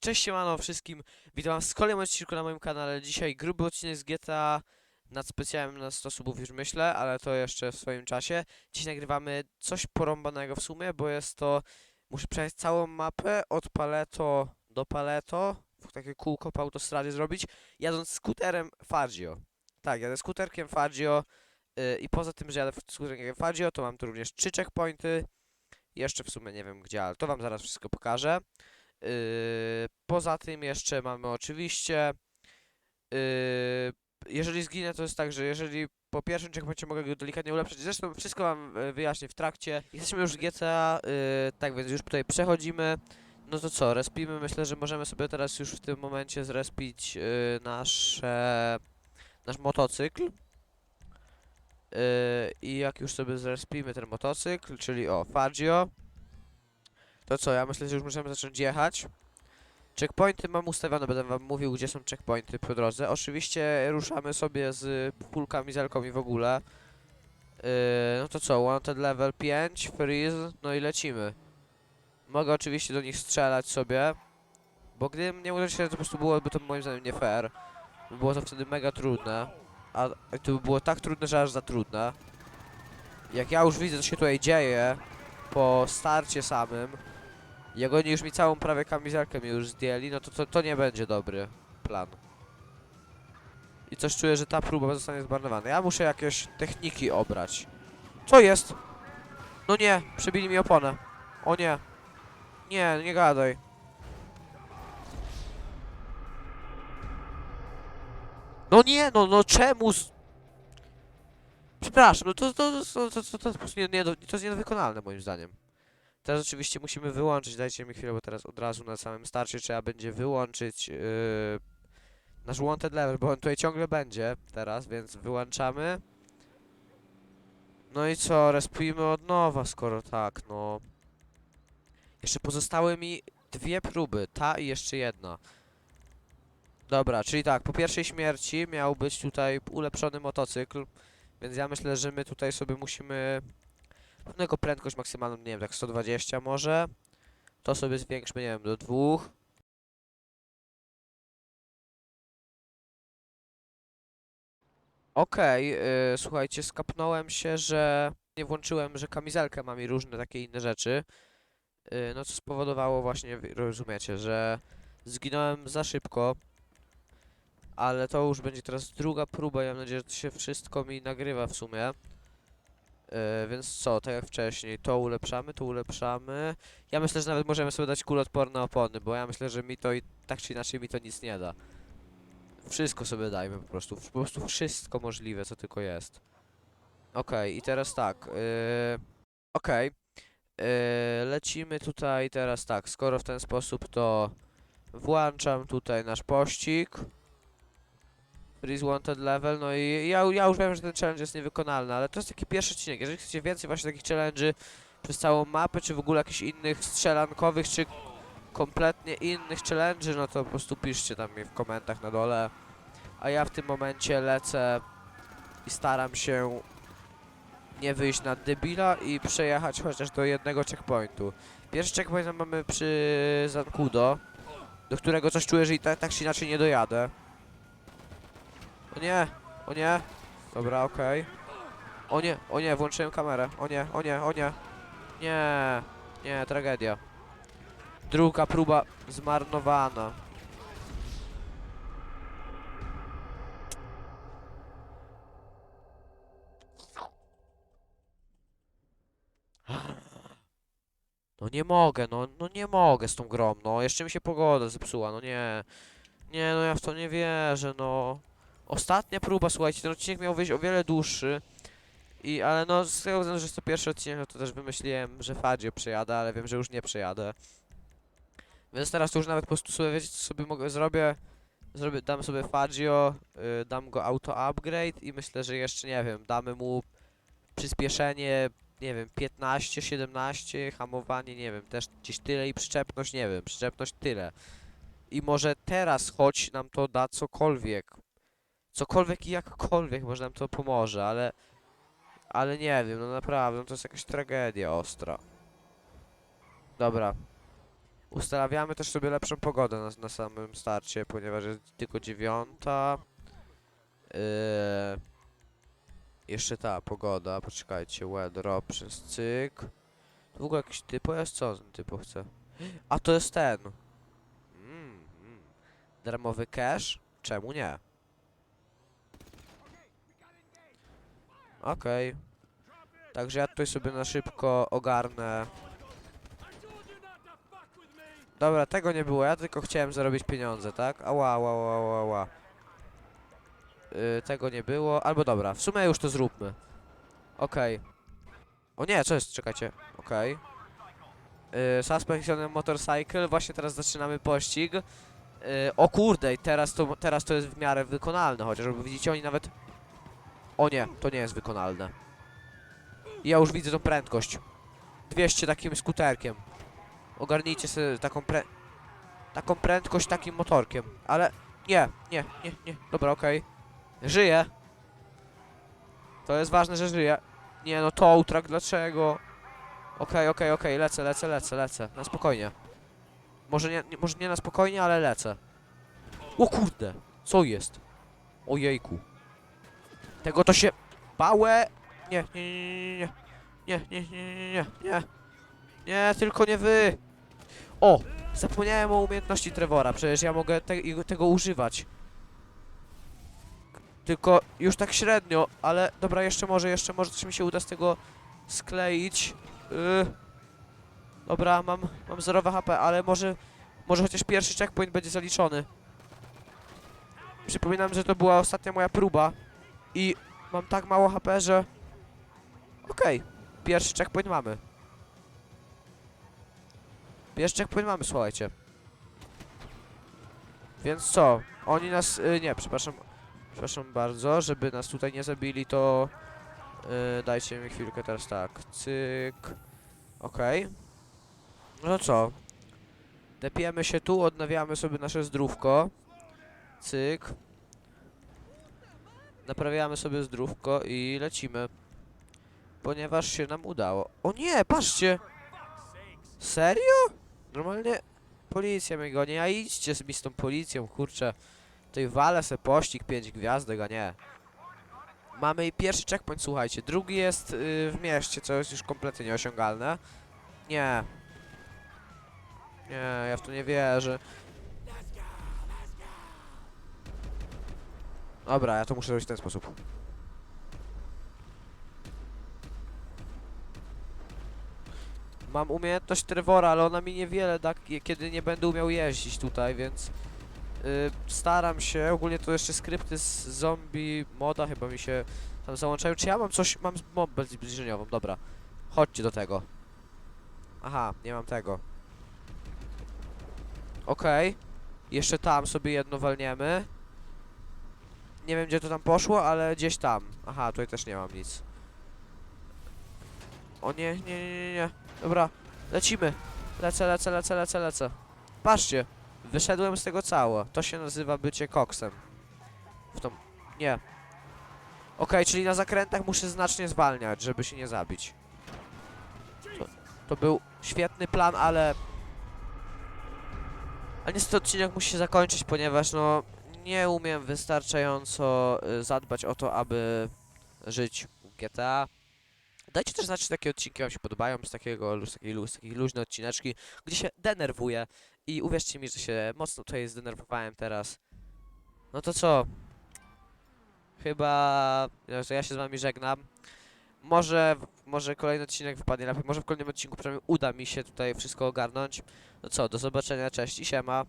Cześć siemano wszystkim, witam was w kolejnym odcinku na moim kanale. Dzisiaj gruby odcinek z GTA nad specjalem na 100 subów już myślę, ale to jeszcze w swoim czasie. Dziś nagrywamy coś porąbanego w sumie, bo jest to... Muszę przejechać całą mapę od Paleto do Paleto, w takie kółko po autostradzie zrobić, jadąc skuterem Fazio. Tak, jadę skuterkiem Fazio yy, i poza tym, że jadę skuterkiem Fazio, to mam tu również trzy checkpointy. Jeszcze w sumie nie wiem gdzie, ale to wam zaraz wszystko pokażę. Yy, poza tym jeszcze mamy oczywiście, yy, jeżeli zginę to jest tak, że jeżeli po pierwszym checkpoincie mogę go delikatnie ulepszyć, zresztą wszystko wam e, wyjaśnię w trakcie. Jesteśmy już w GTA, yy, tak więc już tutaj przechodzimy. No to co, respimy, myślę, że możemy sobie teraz już w tym momencie zrespić yy, nasze, nasz motocykl. Yy, I jak już sobie zrespimy ten motocykl, czyli o, Fazio. To co, ja myślę, że już możemy zacząć jechać. Checkpointy mam ustawione, będę wam mówił, gdzie są checkpointy po drodze. Oczywiście ruszamy sobie z kulkami, zelką i w ogóle. Yy, no to co, wanted level 5, freeze, no i lecimy. Mogę oczywiście do nich strzelać sobie, bo gdybym nie uderzył się, to po prostu byłoby to moim zdaniem nie fair. By Było to wtedy mega trudne, a to by było tak trudne, że aż za trudne. Jak ja już widzę, co się tutaj dzieje, po starcie samym, jak oni już mi całą prawie kamizelkę mi już zdjęli, no to, to to nie będzie dobry plan. I coś czuję, że ta próba zostanie zmarnowana. Ja muszę jakieś techniki obrać. Co jest? No nie, przebili mi oponę. O nie. Nie, nie gadaj. No nie, no, no czemu? Przepraszam, no to, to, to, to, to, to, to nie, do- to jest niewykonalne moim zdaniem. Teraz oczywiście musimy wyłączyć, dajcie mi chwilę, bo teraz od razu na samym starcie trzeba będzie wyłączyć yy, nasz wanted level, bo on tutaj ciągle będzie teraz, więc wyłączamy. No i co, respujmy od nowa, skoro tak, no. Jeszcze pozostały mi dwie próby, ta i jeszcze jedna. Dobra, czyli tak, po pierwszej śmierci miał być tutaj ulepszony motocykl, więc ja myślę, że my tutaj sobie musimy Pewnego prędkość maksymalną, nie wiem, tak 120 może. To sobie zwiększmy, nie wiem, do dwóch. Okej, yy, słuchajcie, skapnąłem się, że nie włączyłem, że kamizelkę mam i różne takie inne rzeczy. Yy, no co spowodowało właśnie, rozumiecie, że zginąłem za szybko. Ale to już będzie teraz druga próba, ja mam nadzieję, że to się wszystko mi nagrywa w sumie. E, więc co, tak jak wcześniej, to ulepszamy, to ulepszamy. Ja myślę, że nawet możemy sobie dać kuloodporne opony, bo ja myślę, że mi to i tak czy inaczej mi to nic nie da. Wszystko sobie dajmy po prostu, po prostu wszystko możliwe, co tylko jest. Okej, i teraz tak, yy, okej. Yy, lecimy tutaj teraz tak, skoro w ten sposób to włączam tutaj nasz pościg. Freeze Wanted Level, no i ja, ja już wiem, że ten challenge jest niewykonalny, ale to jest taki pierwszy odcinek. Jeżeli chcecie więcej właśnie takich challenge'y przez całą mapę, czy w ogóle jakichś innych strzelankowych, czy kompletnie innych challenge'y, no to po prostu piszcie tam mi w komentarzach na dole. A ja w tym momencie lecę i staram się nie wyjść na debila i przejechać chociaż do jednego checkpointu. Pierwszy checkpoint mamy przy Zankudo, do którego coś czuję, że i tak, tak czy inaczej nie dojadę. O nie, o nie. Dobra, okej. O nie, o nie, włączyłem kamerę. O nie, o nie, o nie. Nie, nie, tragedia. Druga próba zmarnowana. No nie mogę, no, no nie mogę z tą grą, no. Jeszcze mi się pogoda zepsuła, no nie. Nie, no ja w to nie wierzę, no. Ostatnia próba, słuchajcie, ten odcinek miał wyjść o wiele dłuższy. I, ale no, z tego względu, że jest to pierwszy odcinek, no to też wymyśliłem, że Fadzio przejadę, ale wiem, że już nie przejadę. Więc teraz to już nawet po prostu sobie, wiecie, co sobie mogę, zrobię? Zrobię, dam sobie Fadzio, y, dam go auto upgrade i myślę, że jeszcze, nie wiem, damy mu przyspieszenie, nie wiem, 15, 17, hamowanie, nie wiem, też gdzieś tyle i przyczepność, nie wiem, przyczepność tyle. I może teraz choć nam to da cokolwiek, cokolwiek i jakkolwiek może nam to pomoże, ale ale nie wiem, no naprawdę, no to jest jakaś tragedia ostra. Dobra. Ustawiamy też sobie lepszą pogodę na, na samym starcie, ponieważ jest tylko dziewiąta. Yy, jeszcze ta pogoda, poczekajcie, weather options, cyk. Ogóle jakiś typo jest? Co ten typo chce? A to jest ten. Mm, mm. Darmowy cash? Czemu nie? Okej. Także ja tutaj sobie na szybko ogarnę. Dobra, tego nie było, ja tylko chciałem zarobić pieniądze, tak? Ała, ała, ała, ała. Yy, tego nie było, albo dobra, w sumie już to zróbmy. Okej. O nie, co jest? Czekajcie. Okej. Yy, Suspension Motorcycle, właśnie teraz zaczynamy pościg. Yy, o kurde, teraz to, teraz to jest w miarę wykonalne, chociaż widzicie, oni nawet... O nie, to nie jest wykonalne. Ja już widzę tą prędkość. 200 takim skuterkiem. Ogarnijcie sobie taką. Taką prędkość takim motorkiem. Ale nie, nie, nie, nie. Dobra, okej. Żyje. To jest ważne, że żyje. Nie no, tow truck, dlaczego? Okej, okej, okej, lecę, lecę, lecę, lecę. Na spokojnie. Może nie, może nie na spokojnie, ale lecę. O kurde, co jest? Ojejku. Tego to się... Bałe... Nie, nie, nie, nie, nie, nie, nie, nie, nie, nie, tylko nie wy. O, zapomniałem o umiejętności Trevora, przecież ja mogę te, tego używać. Tylko już tak średnio, ale dobra, jeszcze może, jeszcze może coś mi się uda z tego skleić. Yy. Dobra, mam, mam zerowe HP, ale może, może chociaż pierwszy checkpoint będzie zaliczony. Przypominam, że to była ostatnia moja próba i mam tak mało HP, że... Okej, pierwszy checkpoint mamy. Pierwszy checkpoint mamy, słuchajcie. Więc co? Oni nas... Y, nie, przepraszam. Przepraszam bardzo, żeby nas tutaj nie zabili, to... Y, dajcie mi chwilkę teraz tak. Cyk. Okej. No co? Depiemy się tu, odnawiamy sobie nasze zdrówko. Cyk. Naprawiamy sobie zdrówko i lecimy. Ponieważ się nam udało. O nie, patrzcie! Serio? Normalnie policja mnie goni, a idźcie mi z tą policją, kurczę. Tutaj walę se pościg, 5 gwiazdek, a nie. Mamy i pierwszy checkpoint, słuchajcie. Drugi jest y, w mieście, co jest już kompletnie nieosiągalne. Nie. Nie, ja w to nie wierzę. Dobra, ja to muszę zrobić w ten sposób. Mam umiejętność Trevora, ale ona mi niewiele da, kie- kiedy nie będę umiał jeździć tutaj, więc y, staram się. Ogólnie to jeszcze skrypty z zombie moda chyba mi się tam załączają. Czy ja mam coś? Mam bombę zbliżeniową, dobra. Chodźcie do tego. Aha, nie mam tego. Okej. Jeszcze tam sobie jedno walniemy. Nie wiem gdzie to tam poszło, ale gdzieś tam. Aha, tutaj też nie mam nic. O nie, nie, nie, nie, nie. Dobra, lecimy. Lecę, lecę, lecę, lecę, lecę. Patrzcie, wyszedłem z tego cało. To się nazywa bycie koksem. W tą... Nie. Okej, czyli na zakrętach muszę znacznie zwalniać, żeby się nie zabić. To, to był świetny plan, ale... Ale niestety odcinek musi się zakończyć, ponieważ no... Nie umiem wystarczająco y, zadbać o to, aby żyć GTA. Dajcie też znać, czy takie odcinki wam się podobają, z takiego, z takiej, z takiej luźne odcineczki, gdzie się denerwuję i uwierzcie mi, że się mocno tutaj zdenerwowałem teraz. No to co? Chyba, no, ja się z wami żegnam. Może, może kolejny odcinek wypadnie lepiej, może w kolejnym odcinku przynajmniej uda mi się tutaj wszystko ogarnąć. No co, do zobaczenia, cześć i siema.